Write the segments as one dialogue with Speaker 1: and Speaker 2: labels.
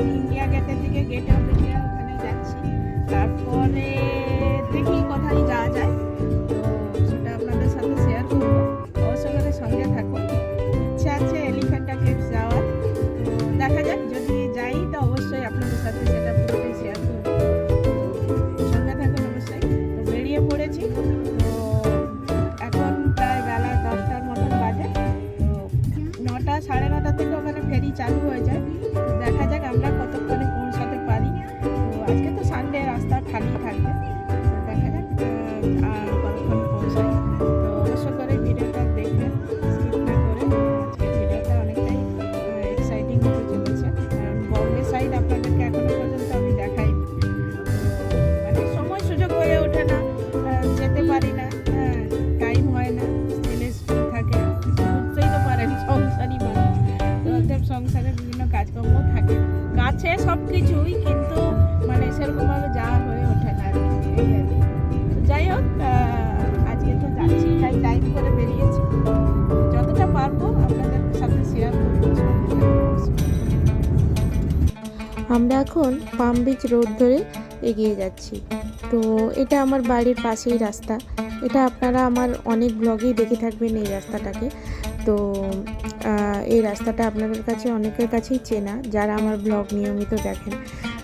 Speaker 1: India, ¿qué?
Speaker 2: আমরা এখন পাম beach road ধরে এগিয়ে যাচ্ছি। তো এটা আমার বাড়ির পাশেই রাস্তা। এটা আপনারা আমার অনেক ব্লগেই দেখে থাকবেন এই রাস্তাটাকে। তো এই রাস্তাটা আপনাদের কাছে অনেকের কাছেই চেনা, যারা আমার ব্লগ নিয়মিত দেখেন।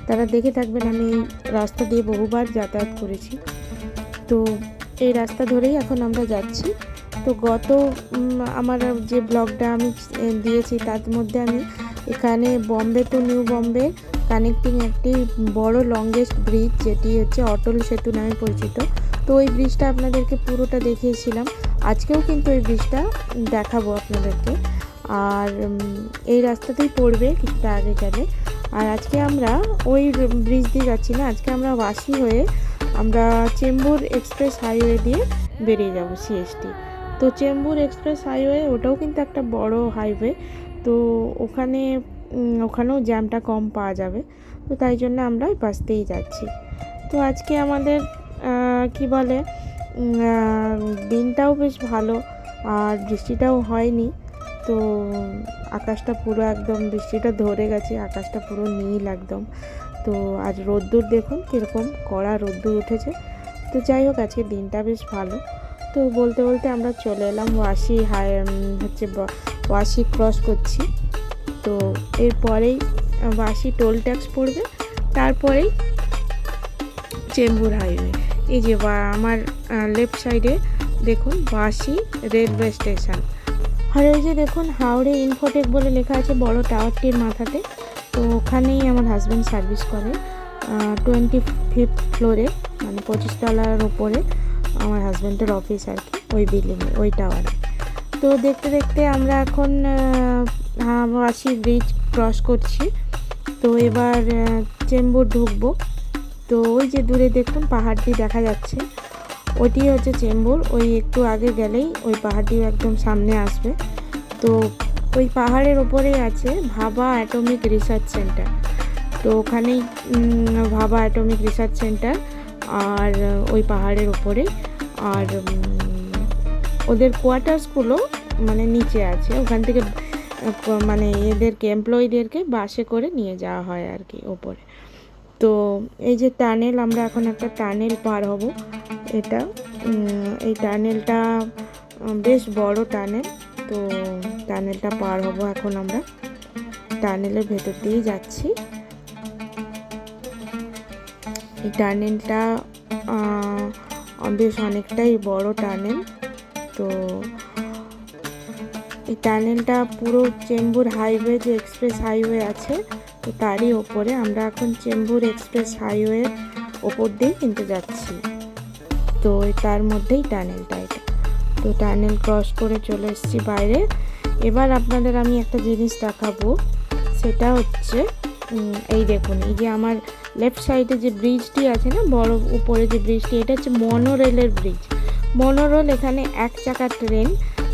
Speaker 2: তারা দেখে থাকবেন আমি এই রাস্তা দিয়ে বহুবার যাতায়াত করেছি। তো, এই রাস্তা ধরেই এখন আমরা যাচ্ছি। তো গত আমার যে ব্লগটা আমি দিয়েছি, তার মধ্যে আমি এখানে Bombay to New Bombay connecting একটি বড় লংগেস্ট ব্রিজ যেটি হচ্ছে অটল সেতু নামে পরিচিত। তো ওই ব্রিজটা আপনাদেরকে পুরোটা দেখিয়েছিলাম। আজকেও কিন্তু ওই ব্রিজটা দেখাবো আপনাদেরকে। আর এই রাস্তাতেই পড়বে কিছুটা আগে গেলে। আর আজকে আমরা ওই ব্রিজ দিয়ে যাচ্ছি না, আজকে আমরা বাসি হয়ে আমরা চেম্বুর এক্সপ্রেস হাইওয়ে দিয়ে বেরিয়ে যাব সিএসটি তো চেম্বুর এক্সপ্রেস হাইওয়ে ওটাও কিন্তু একটা বড় হাইওয়ে তো ওখানে ওখানেও জ্যামটা কম পাওয়া যাবে। তো তাই জন্য আমরা ওই পাশ দিয়েই যাচ্ছি। তো আজকে আমাদের কি বলে দিনটাও বেশ ভালো, আর বৃষ্টিটাও হয়নি। তো আকাশটা পুরো একদম, বৃষ্টিটা ধরে গেছে, আকাশটা পুরো নীল একদম। তো আজ রোদ্দুর দেখুন কীরকম কড়া রোদ্দুর উঠেছে। তো যাই হোক, আজকে দিনটা বেশ ভালো। তো বলতে বলতে আমরা চলে এলাম ওয়াশি হাই হচ্ছে ওয়াশি ক্রস করছি। তো এরপরেই ওয়াশি টোল ট্যাক্স পড়বে, তারপরেই চেম্বুর হাইওয়ে। এই যে বা- আমার লেফট সাইডে দেখুন বাসি রেলওয়ে স্টেশন আর এই যে দেখুন হাওড়ে ইনফোটেক বলে লেখা আছে বড় টাওয়ারটির মাথাতে। তো ওখানেই আমার হাজব্যান্ড সার্ভিস করে। টোয়েন্টি ফিফথ ফ্লোরে মানে পঁচিশ তলার ওপরে আমার হাজব্যান্ডের অফিস আর কি, ওই বিল্ডিংয়ে ওই টাওয়ারে তো দেখতে দেখতে আমরা এখন আশি ব্রিজ ক্রস করছি। তো এবার চেম্বুর ঢুকবো। তো ওই যে দূরে দেখুন পাহাড়টি দেখা যাচ্ছে। ওটি হচ্ছে চেম্বুর ওই একটু আগে গেলেই ওই পাহাড়টি একদম সামনে আসবে। তো ওই পাহাড়ের ওপরেই আছে ভাবা অ্যাটমিক রিসার্চ সেন্টার তো ওখানেই ভাবা অ্যাটমিক রিসার্চ সেন্টার আর ওই পাহাড়ের ওপরে। আর ওদের কোয়ার্টার্সগুলো মানে নিচে আছে। ওখান থেকে মানে এদেরকে এমপ্লয়ীদেরকে বাসে করে নিয়ে যাওয়া হয় আর কি ওপরে। তো এই যে টানেল, আমরা এখন একটা টানেল পার হব। এটা এই টানেলটা বেশ বড় টানেল। তো টানেলটা পার হব এখন আমরা। টানেলের ভেতর দিয়েই যাচ্ছি। এই টানেলটা বেশ অনেকটাই বড় টানেল। তো এই টানেলটা পুরো চেম্বুর হাইওয়ে যে এক্সপ্রেস হাইওয়ে আছে, তো তারই ওপরে আমরা এখন চেম্বুর এক্সপ্রেস হাইওয়ের ওপর দিয়েই কিন্তু যাচ্ছি। তো তার মধ্যেই টানেলটা এটা। তো টানেল ক্রস করে চলে এসেছি বাইরে। এবার আপনাদের আমি একটা জিনিস দেখাবো, সেটা হচ্ছে এই দেখুন, এই যে আমার লেফট সাইডে যে ব্রিজটি আছে না, বড় উপরে যে ব্রিজটি এটা হচ্ছে মনোরেলের ব্রিজ মনোরেল এখানে এক চাকা ট্রেন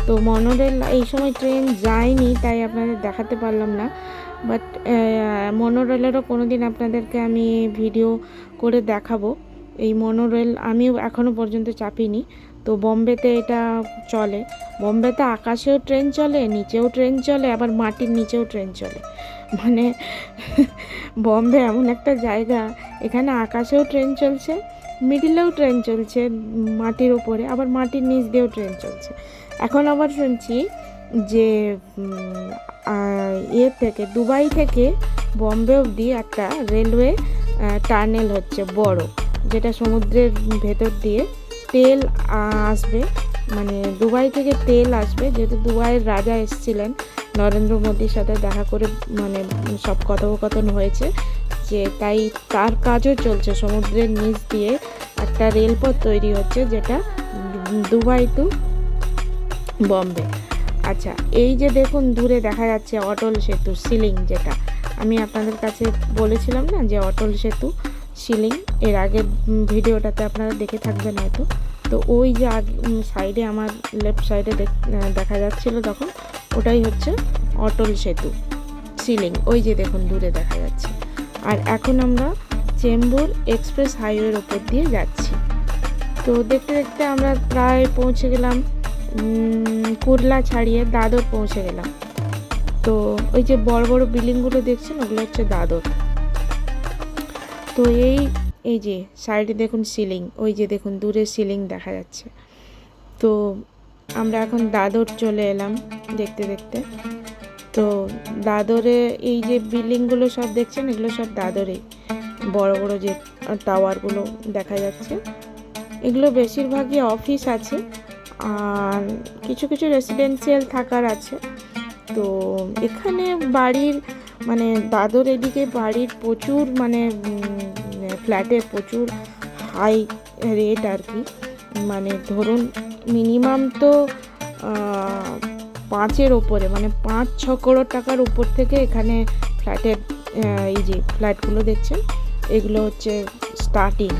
Speaker 2: তো মনোরেল, এই সময় ট্রেন যায়নি, তাই আপনাদের দেখাতে পারলাম না। বাট মনোরেলেরও কোনো দিন আপনাদেরকে আমি ভিডিও করে দেখাবো। এই মনোরেল আমিও এখনও পর্যন্ত চাপিনি। তো বম্বেতে এটা চলে। বম্বেতে আকাশেও ট্রেন চলে, নিচেও ট্রেন চলে, আবার মাটির নিচেও ট্রেন চলে। মানে বম্বে এমন একটা জায়গা, এখানে আকাশেও ট্রেন চলছে মিডিলেও ট্রেন চলছে, মাটির ওপরে আবার মাটির নিচ দিয়েও ট্রেন চলছে। এখন আবার শুনছি যে ইয়ে থেকে, দুবাই থেকে বম্বে অবধি একটা রেলওয়ে টার্নেল হচ্ছে বড়, যেটা সমুদ্রের ভেতর দিয়ে তেল আসবে। মানে দুবাই থেকে তেল আসবে। যেহেতু দুবাইয়ের রাজা এসেছিলেন, নরেন্দ্র মোদির সাথে দেখা করে মানে সব কথোপকথন হয়েছে যে, তাই তার কাজও চলছে। সমুদ্রের নিচ দিয়ে একটা রেলপথ তৈরি হচ্ছে, যেটা দুবাই টু বম্বে। আচ্ছা এই যে দেখুন দূরে দেখা যাচ্ছে অটল সেতু সিলিং যেটা। আমি আপনাদের কাছে বলেছিলাম না যে অটল সেতু সিলিং এর উম, ভিডিওটাতে আপনারা দেখে থাকবেন হয়তো। তো ওই যে সাইডে আমার লেফট সাইডে দেখা যাচ্ছিল তখন ওটাই হচ্ছে অটল সেতু সিলিং। ওই যে দেখুন দূরে দেখা যাচ্ছে। আর এখন আমরা চেম্বুর এক্সপ্রেস হাইওয়ের ওপর দিয়ে যাচ্ছি। তো দেখতে দেখতে আমরা প্রায় পৌঁছে গেলাম কুরলা ছাড়িয়ে দাদর পৌঁছে গেলাম। তো ওই যে বড় বড় বিল্ডিংগুলো দেখছেন, ওগুলো হচ্ছে দাদর। তো এই এই যে সাইডে দেখুন সিলিং, ওই যে দেখুন দূরে সিলিং দেখা যাচ্ছে। তো আমরা এখন দাদর চলে এলাম দেখতে দেখতে। তো দাদরে এই যে বিল্ডিংগুলো সব দেখছেন, এগুলো সব দাদরে বড় বড় যে টাওয়ারগুলো দেখা যাচ্ছে। এগুলো বেশিরভাগই অফিস আছে। আর কিছু কিছু রেসিডেন্সিয়াল থাকার আছে। তো এখানে বাড়ির মানে দাদর এদিকে বাড়ির প্রচুর মানে ফ্ল্যাটের প্রচুর হাই রেট আর কি। মানে ধরুন মিনিমাম তো পাঁচের ওপরে মানে পাঁচ ছ করোড় টাকার উপর থেকে এখানে ফ্ল্যাটের এই যে ফ্ল্যাটগুলো দেখছেন, এগুলো হচ্ছে স্টার্টিং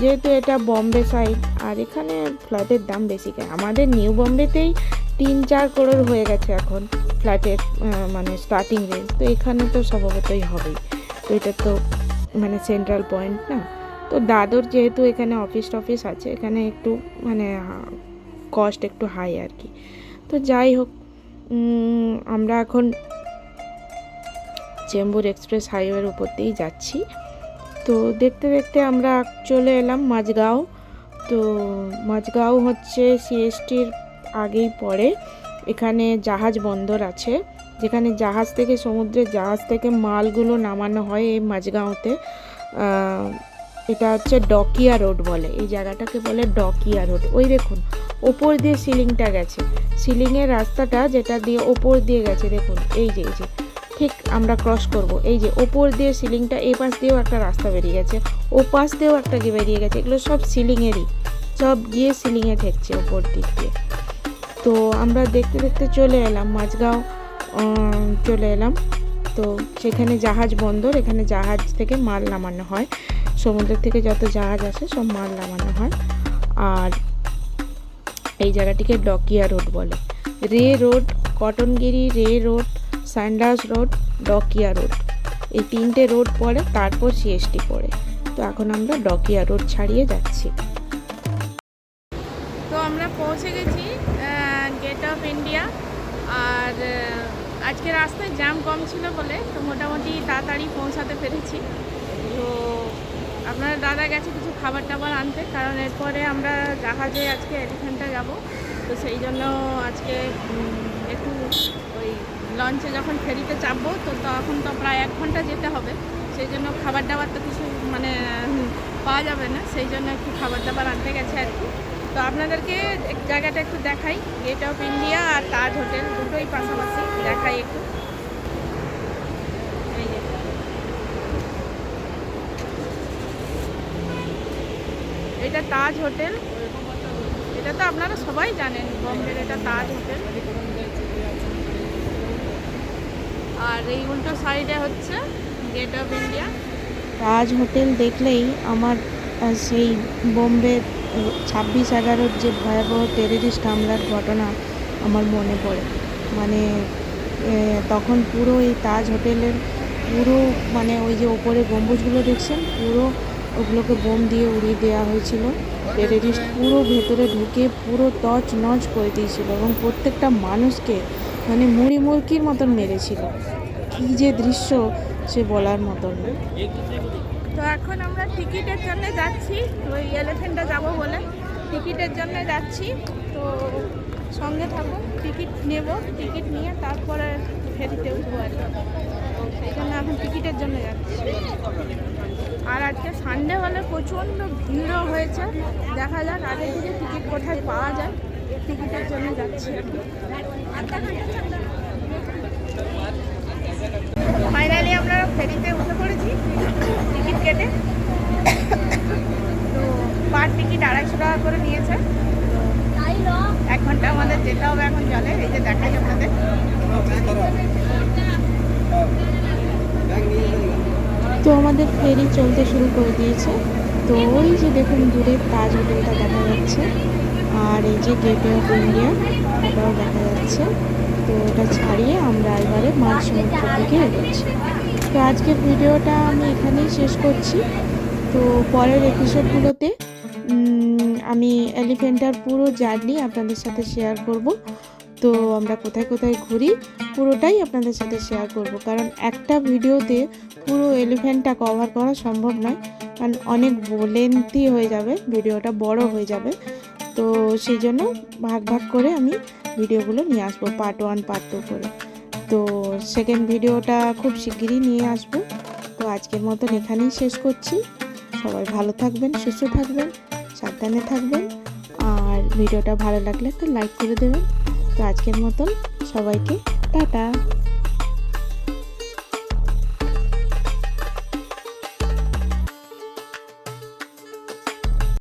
Speaker 2: যেহেতু এটা বম্বে সাইড আর এখানে ফ্ল্যাটের দাম বেশি কেন? আমাদের নিউ বম্বেতেই তিন চার করোড় হয়ে গেছে এখন ফ্ল্যাটের মানে স্টার্টিং রেঞ্জ তো এখানে তো স্বভাবতই হবেই। তো এটা তো মানে সেন্ট্রাল পয়েন্ট না। তো দাদর যেহেতু এখানে অফিস টফিস আছে, এখানে একটু মানে কস্ট একটু হাই আর কি। তো যাই হোক আমরা এখন চেম্বুর এক্সপ্রেস হাইওয়ের উপর দিয়েই যাচ্ছি। তো দেখতে দেখতে আমরা চলে এলাম মাঝগাঁও। তো মাঝগাঁও হচ্ছে সিএসটির আগেই পড়ে। এখানে জাহাজ বন্দর আছে। যেখানে জাহাজ থেকে সমুদ্রে জাহাজ থেকে মালগুলো নামানো হয় এই মাঝগাঁওতে। এটা হচ্ছে ডকিয়া রোড বলে। এই জায়গাটাকে বলে ডকিয়া রোড। ওই দেখুন, ওপর দিয়ে সিলিংটা গেছে। সিলিংয়ের রাস্তাটা যেটা দিয়ে ওপর দিয়ে গেছে, দেখুন, এই যে এই যে। ঠিক আমরা ক্রস করব। এই যে ওপর দিয়ে সিলিংটা, এই পাশ দিয়েও একটা রাস্তা বেরিয়ে গেছে, ও পাশ দিয়েও একটা গিয়ে বেরিয়ে গেছে। এগুলো সব সিলিংয়েরই, সব গিয়ে সিলিংয়ে ঠেকছে ওপর দিক দিয়ে। তো আমরা দেখতে দেখতে চলে এলাম, মাঝগাঁও চলে এলাম। তো সেখানে জাহাজ বন্দর, এখানে জাহাজ থেকে মাল নামানো হয়। সমুদ্র থেকে যত জাহাজ আসে, সব মাল নামানো হয়। আর এই জায়গাটিকে ডকিয়া রোড বলে। Reay Road, Cotton Green Reay Road Sandhurst Road, Dockyard Road. এই তিনটে রোড পড়ে, তারপর সিএসটি পড়ে। তো এখন আমরা ডকিয়া রোড ছাড়িয়ে যাচ্ছি।
Speaker 1: তো আমরা পৌঁছে গেছি গেট অফ ইন্ডিয়া আর আজকে রাস্তায় জ্যাম কম ছিল বলে তো মোটামুটি তাড়াতাড়ি পৌঁছাতে পেরেছি। তো আপনার, দাদা গেছে কিছু খাবার টাবার আনতে, কারণ এরপরে আমরা জাহাজে আজকে এলিফেন্টে যাব। তো সেই জন্য আজকে লঞ্চে যখন ফেরিতে চাপবো, তো তখন তো প্রায় এক ঘণ্টা যেতে হবে। সেই জন্য খাবার দাবার তো কিছু মানে পাওয়া যাবে না। সেই জন্য একটু খাবার দাবার আনতে গেছে আর কি। তো আপনাদেরকে জায়গাটা একটু দেখাই। গেট অফ ইন্ডিয়া আর তাজ হোটেল দুটোই পাশাপাশি দেখাই একটু। এটা তাজ হোটেল। এটা তো আপনারা সবাই জানেন, বম্বের এটা তাজ হোটেল। আর এই উল্টো সাইডে হচ্ছে gate of India
Speaker 2: Taj hotel দেখলেই আমার সেই বোম্বে ছাব্বিশ এগারোর যে ভয়াবহ টেররিস্ট হামলার ঘটনা আমার মনে পড়ে। মানে তখন পুরো এই তাজ হোটেলের পুরো মানে ওই যে ওপরে গম্বুজগুলো দেখছেন, পুরো ওগুলোকে বোম দিয়ে উড়িয়ে দেওয়া হয়েছিল। টেররিস্ট পুরো ভেতরে ঢুকে পুরো তছ নচ করে দিয়েছিল এবং প্রত্যেকটা মানুষকে মানে মুড়ি মুরকির মতন মেরেছিল। কী যে দৃশ্য সে বলার মতন। না
Speaker 1: তো এখন আমরা টিকিটের জন্য যাচ্ছি ওই এলিফেন্টে যাব বলে। টিকিটের জন্য যাচ্ছি, তো সঙ্গে থাকুন, টিকিট নেব, টিকিট নিয়ে তারপরে ফেরিতে উঠবো আর সেই জন্য এখন টিকিটের জন্য যাচ্ছি। আর আজকে সানডে হলে প্রচণ্ড ভিড়ও হয়েছে। দেখা যাক আগের দিকে টিকিট কোথায় পাওয়া যায়। টিকিটের জন্য যাচ্ছি ফাইনালি আমরা ফেরিতে উঠে পড়েছি টিকিট কেটে। তো পার টিকিট আড়াইশো টাকা করে নিয়েছে। তো এক ঘণ্টা আমাদের যেতে হবে এখন জলে, এই যে দেখাই আপনাদের।
Speaker 2: তো আমাদের ফেরি চলতে শুরু করে দিয়েছে। তো ওই যে দেখুন দূরে তাজ হোটেলটা দেখা যাচ্ছে, আর এই যে গেটওয়ে অফ ইন্ডিয়া এটাও দেখা যাচ্ছে। তো ওটা ছাড়িয়ে আমরা এবারে মাঝ সমুদ্রের দিকে এগোচ্ছি। তো আজকের ভিডিওটা আমি এখানেই শেষ করছি। তো পরের এপিসোডগুলোতে আমি এলিফেন্টার পুরো জার্নি আপনাদের সাথে শেয়ার করব। তো আমরা কোথায় কোথায় ঘুরি, পুরোটাই আপনাদের সাথে শেয়ার করব। কারণ একটা ভিডিওতে পুরো এলিফেন্টটা কভার করা সম্ভব নয়। কারণ অনেক লেন্থি হয়ে যাবে, ভিডিওটা বড় হয়ে যাবে। তো সেই জন্য ভাগ ভাগ করে আমি ভিডিওগুলো নিয়ে আসব পার্ট ওয়ান পার্ট টু করে। তো সেকেন্ড ভিডিওটা খুব শিগগিরই নিয়ে আসব। তো আজকের মতন এখানেই শেষ করছি। সবাই ভালো থাকবেন, সুস্থ থাকবেন, সাবধানে থাকবেন। আর ভিডিওটা ভালো লাগলে একটা লাইক করে দেবেন। তো আজকের মতন সবাইকে টাটা।